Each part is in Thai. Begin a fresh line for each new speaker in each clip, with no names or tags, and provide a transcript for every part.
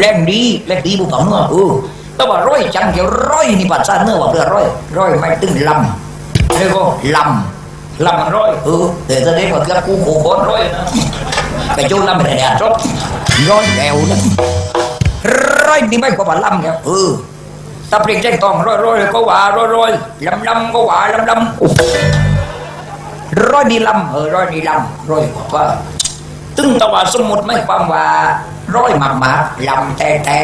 แรงดีแรงดีบุกเอาเนื้อเออแต่ว่าร้อยจังเกี่ยวร้อยนี่ปัดซาเนื้อว่าเพื่อร้อยร้อยไม่ตึงลำเรียกว่าลำลำมันร้อยเออแต่ตอนนี้ว่าเกือบกูโคโคนร้อยนะไปโจนลำไปแดดรถร้อยแล้วนะร้อยนี่ไม่กว่าลำเนี่ยเออถ้าเปลี่ยนแจ้งตองร้อยร้อยก็ว่าร้อยร้อยลำลำก็ว่าลำลำร้อยนี่ลำเออร้อยนี่ลำร้อยกว่าตึงตะว่าสมมุติไม่ความว่า ร้อยหมากหมากลำแต่แต่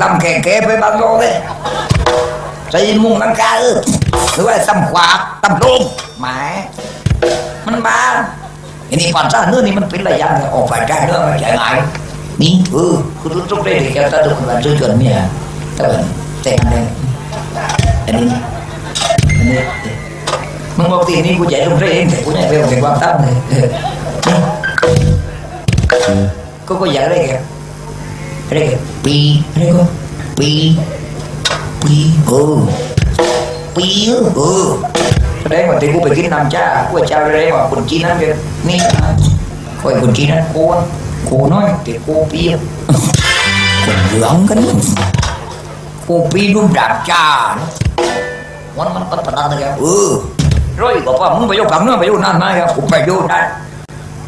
ลำแก่แก่ไปบางโลเลยใส่มุงลังกาเออหรือว่าตำขวากตำโลงแหมมันมาอันนี้ปันซ่าเนื้อนี่มันเป็นระยะออกไปได้เนื้อมันใหญ่ไงนี่เออคุณรู้ทุกเรื่องที่แกตาดุมันช่วยกันเนี่ยแต่เป็นแต่อันนี้อันนี้อันนี้มึงบอกทีนี้กูใหญ่ตรงเรื่องแต่กูใหญ่ไปหมดในความตั้งเลย ก็ก็อย่ากได้แกได้แกปีได้ก็ปีปีเออปีเออแสดงว่าที่กูไปกินน้ำจ้ากูเจ้าได้ว่าคนจีนนั้นแกนี่คอยคนจีนนั้นโคนโคน้อยแต่โคปีคนเหลืองกันโคปีรูปดาบจ้าวันมันปัดปัดอะไรเออร้อยบอกว่ามึงไปโยกกับเนื้อไปโยกนั่นนะครับผมไปโยกนั่น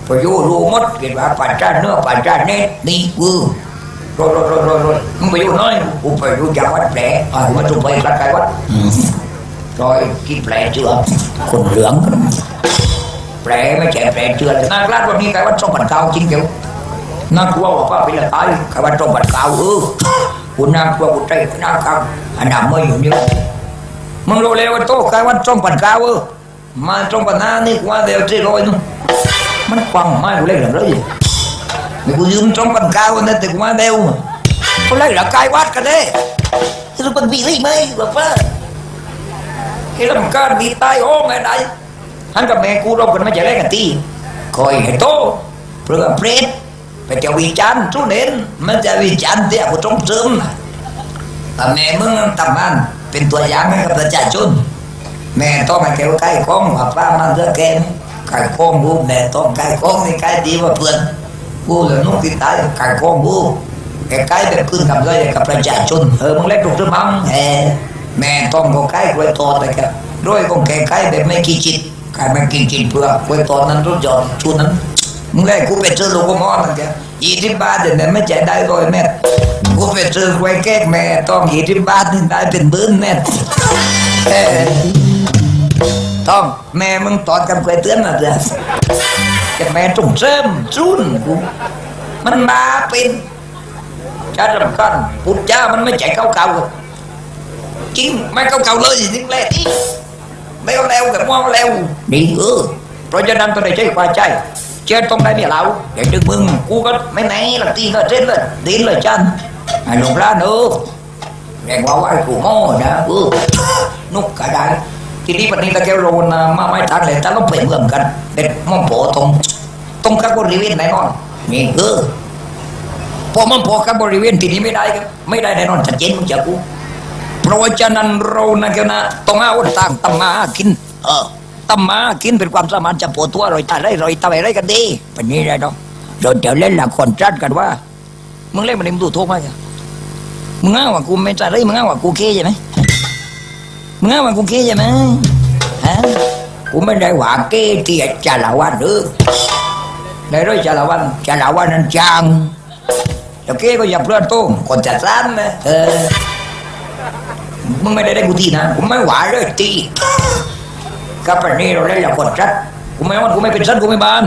พออยู่รู้หมดเกิดว่าปัจจัยเนื้อปัจจัยเน็ตนี่กูโรยโรยโรยโรยโรยมึงไปอยู่น้อยกูไปอยู่จากวัดแผลอ่ามาจุ่มไปรักไก่วัดรอยกินแผลเจือคนเหลืองแผลไม่ใช่แผลเจือน่ากลัววันนี้ไก่วัดสองพันเก้าจริงเกี่ยวน่ากลัวว่าป้าเป็นอะไรตายไก่วัดสองพันเก้าเออกูน่ากลัวกูใจน่ากลัวอันดับไม่อยู่นี่มึงรู้เลยว่าโตไก่วัดสองพันเก้าเออมาสองพันห้านี่กูว่าเดี๋ยวจะรอยนู่น มัน quăng mai của lấy làm đó gì mày cứ dương trong bàn cao nên thì cũng ai đeo mà có lấy là cai quát cả đấy thế rồi bằng vị gì mày bà phá cái làm ca bị tai ô mày đây hắn กับแม่กูรบกันม่จะได้กันตีคอยให้โตเพื่อเปรตไปจะวิจารณ์ทุเน้นมันจะวิจารณ์เตี้ยกูจงเสริมแต่แม่มึงทำมันเป็นตัวอย่างให้กับประชาชนแม่ต้องมาเกี่ยวใกล้ของว่าป้ามันเลือกแกน ไก่ของบูแม่ต้องไก่ของนี่ไก่ดีว่าเพื่อนกูเลยนุ่งติดตายไก่ของบูไก่ไก่แบบพื้นกับเลยกับประชาชนเออมึงเล็กถูกหรือมั้งแหมแม่ต้องก็ไก่กล้วยตอดแต่กันด้วยของแก่ไก่แบบไม่กี่จิตไก่ไม่กี่จิตเพื่อกล้วยตอดนั้นรถจอดชุดนั้นมึงเล็กกูไปซื้อลูกมอนั่นแกยี่สิบบาทเดี๋ยวนี้ไม่จ่ายได้ร้อยเมตรกูไปซื้อกล้วยแก้แม่ต้องยี่สิบบาทนี่ได้เป็นหมื่นเมตร ต้อง แม่มึงตอดกันไปเตือนมาเด้อจะแม่จงเสริมจุนกูมันมาเป็นชาติสำคัญพุทธเจ้ามันไม่ใจเก่าเก่าจริงไม่เก่าเก่าเลยจริงแหละที่ไม่เอาแล้วกับมองแล้วนี่เออเพราะฉะนั้นต้องได้ใจกว่าใจเจ้าต้องได้เนี่ยเราอย่าดึงมึงกูก็ไม่ไหนหลักตีก็เส้นเลยตีนเลยจันไอ้หลวงพระเนอะแรงว่าไหวกูโม่นะเออนุกกระได ทีนี้วันนี้ตะแกวโรนมาไม่ทันเลยแต่เราไปเมืองกันเด็ดมองโผตรงตรงกับบริเวณไหนนอนนี่เออพอมันพอกับบริเวณที่นี้ไม่ได้ครับไม่ได้แน่นอนชัดเจนมึงจะกูเพราะฉะนั้นเรานะแกนะต้องเอาต่างตำมาหากิน เออตำมาหากินเป็นความสามารถจะปวดตัวรอยตาได้รอยตาไรกันดีเป็นนี้ได้ดอกเราจะเล่นละครจัดกันว่ามึงเล่นมันมึงดูโทษมากอะมึงอ้างว่ากูไม่ใช่เลยมึงอ้างว่ากูเคใช่ไหม มึงเอามากูเกี้ใช่ไหมฮะกูไม่ได้หว่าเกี้ที่จ่าละวันเด้อได้ด้วยจ่าละวันจ่าละวันนั้นจังแล้วเกี้ก็อย่าเพื่อนโต้งคนจัดร้านนะเออมึงไม่ได้ได้กูทีนะกูไม่หวาเลยทีกับปนนี้เราเล่นละคนจัดกูไม่ว่ากูไม่เป็นสันกูไม่บาน